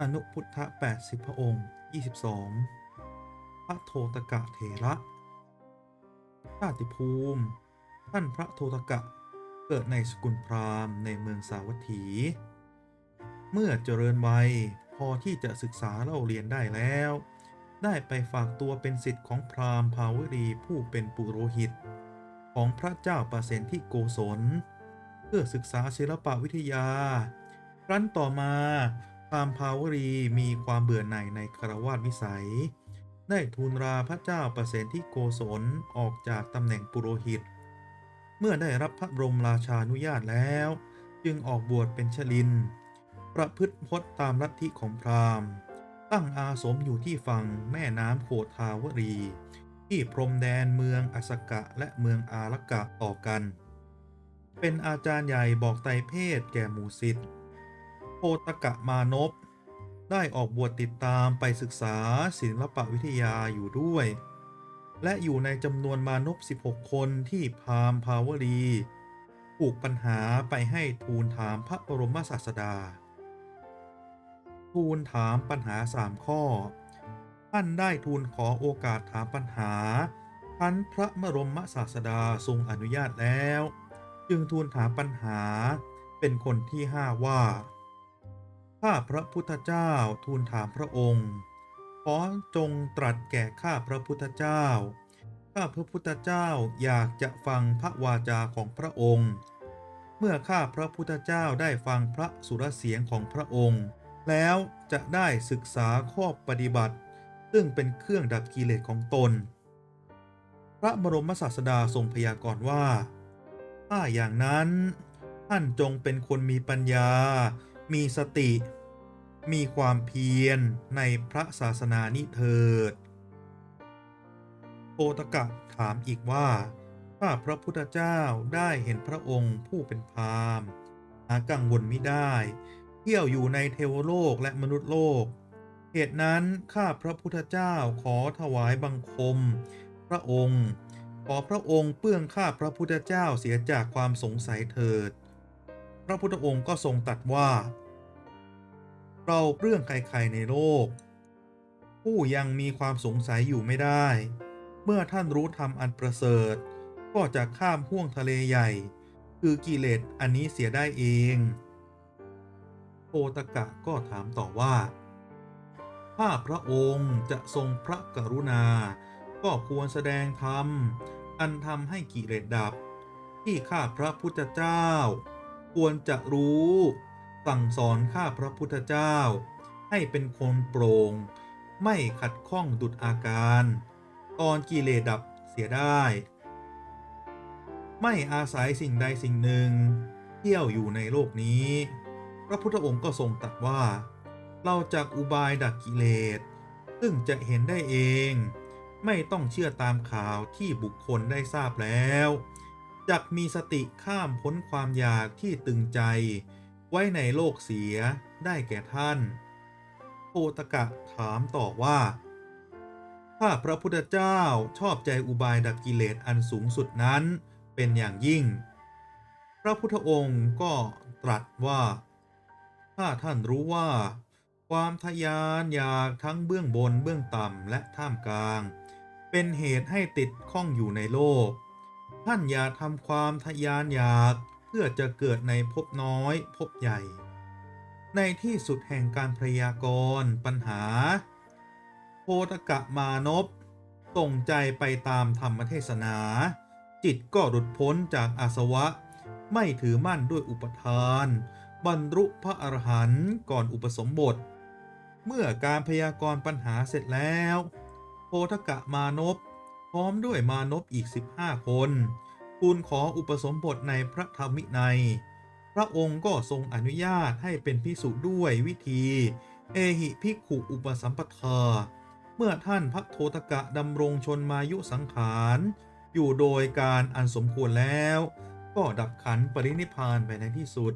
อนุพุทธะ80 พระองค์ 22 พระโทตกะเถระชาติภูมิ ท่านพระโทตกะเกิดในสกุลพราหมณ์ในเมืองสาวัตถี เมื่อเจริญวัยพอที่จะศึกษาเล่าเรียนได้แล้ว ได้ไปฝากตัวเป็นสิทธิ์ของพราหมณ์ภาวรีผู้เป็นปุโรหิต ของพระเจ้าปเสนที่โกศล เพื่อศึกษาศิลปวิทยา ครั้นต่อมา พามภาวรีมีความเบื่อหน่ายในคารวาสวิสัย ได้ทูลราพระเจ้าประเสนที่โกศลออกจากตำแหน่งปุโรหิต เมื่อได้รับพระบรมราชานุญาตแล้ว จึงออกบวชเป็นชลิน ประพฤติพจน์ตามลัทธิของพราหมณ์ ตั้งอาสมอยู่ที่ฝั่งแม่น้ำโขทาวรี ที่พรมแดนเมืองอสกะและเมืองอารักกะต่อกัน เป็นอาจารย์ใหญ่บอกไตรเพศแก่หมู่สิทธิ์ โพตกะมานพได้ออกบวชติดตามไปศึกษาศิลปวิทยาอยู่ด้วย และอยู่ในจำนวนมานพ16 คนที่พรามณ์ภาวรีผูกปัญหาไปให้ทูลถามพระบรมศาสดา ทูลถามปัญหาสามข้อ ท่านได้ทูลขอโอกาสถามปัญหาท่านพระบรมศาสดาทรงอนุญาตแล้ว จึงทูลถามปัญหาเป็นคนที่ห้าว่า ข้าพระพุทธเจ้าทูลถามพระองค์ ขอจงตรัสแก่ข้าพระพุทธเจ้า ข้าพระพุทธเจ้าอยากจะฟังพระวาจาของพระองค์ เมื่อข้าพระพุทธเจ้าได้ฟังพระสุรเสียงของพระองค์ แล้วจะได้ศึกษาข้อปฏิบัติ ซึ่งเป็นเครื่องดับกิเลสของตน พระบรมศาสดาทรงพยากรณ์ว่า ถ้าอย่างนั้นท่านจงเป็นคนมีปัญญา มีสติ มีความเพียรในพระศาสนานิเถิด โอตกะถามอีกว่า ถ้าพระพุทธเจ้าได้เห็นพระองค์ผู้เป็นพราหมณ์หากังวลไม่ได้ เที่ยวอยู่ในเทวโลกและมนุษย์โลก เหตุนั้นข้าพระพุทธเจ้าขอถวายบังคม พระองค์ขอพระองค์เปื้องข้าพระพุทธเจ้าเสียจากความสงสัยเถิด พระพุทธองค์ก็ทรงตรัสว่า เราเรื่องใครๆในโลก ผู้ยังมีความสงสัยอยู่ไม่ได้ เมื่อท่านรู้ธรรมอันประเสริฐ ก็จะข้ามห่วงทะเลใหญ่ คือกิเลสอันนี้เสียได้เองโอตกะก็ถามต่อว่า ถ้าพระองค์จะทรงพระกรุณา ก็ควรแสดงธรรม อันทำให้กิเลสดับ ที่ข้าพระพุทธเจ้า ควรจะรู้ สั่งสอนข้าพระพุทธเจ้า ให้เป็นคนโปร่งไม่ขัดข้องดุดอาการ ตอนกิเลสดับเสียได้ ไม่อาศัยสิ่งใดสิ่งหนึ่ง เที่ยวอยู่ในโลกนี้ พระพุทธองค์ก็ทรงตรัสว่า เราจากอุบายดักกิเลส ซึ่งจะเห็นได้เอง ไม่ต้องเชื่อตามข่าวที่บุคคลได้ทราบแล้วจักมีสติข้ามพ้นความอยากที่ตึงใจ ไว้ในโลกเสียได้แก่ท่านโพตกะถามต่อว่า ถ้าพระพุทธเจ้าชอบใจอุบายดักกิเลสอันสูงสุดนั้นเป็นอย่างยิ่ง พระพุทธองค์ก็ตรัสว่า ถ้าท่านรู้ว่า ความทะยานอยากทั้งเบื้องบนเบื้องต่ำและท่ามกลาง เป็นเหตุให้ติดข้องอยู่ในโลก ท่านอย่าทำความทะยานอยาก เพื่อจะเกิดในภพน้อยภพใหญ่ ในที่สุดแห่งการพยากรณ์ปัญหา โพตกะมานพส่งใจไปตามธรรมเทศนา จิตก็หลุดพ้นจากอาสวะ ไม่ถือมั่นด้วยอุปทาน บรรลุพระอรหันต์ก่อนอุปสมบท เมื่อการพยากรณ์ปัญหาเสร็จแล้ว โพธกะมานพพร้อมด้วยมานพอีก 15 คน ทูลขออุปสมบทในพระธรรมวินัย พระองค์ก็ทรงอนุญาตให้เป็นพิสุด้วยวิธี เอหิภิกขุอุปสัมปทา เมื่อท่านพระโทตกะดำรงชนมายุสังขาร อยู่โดยการอันสมควรแล้ว ก็ดับขันปรินิพานไปในที่สุด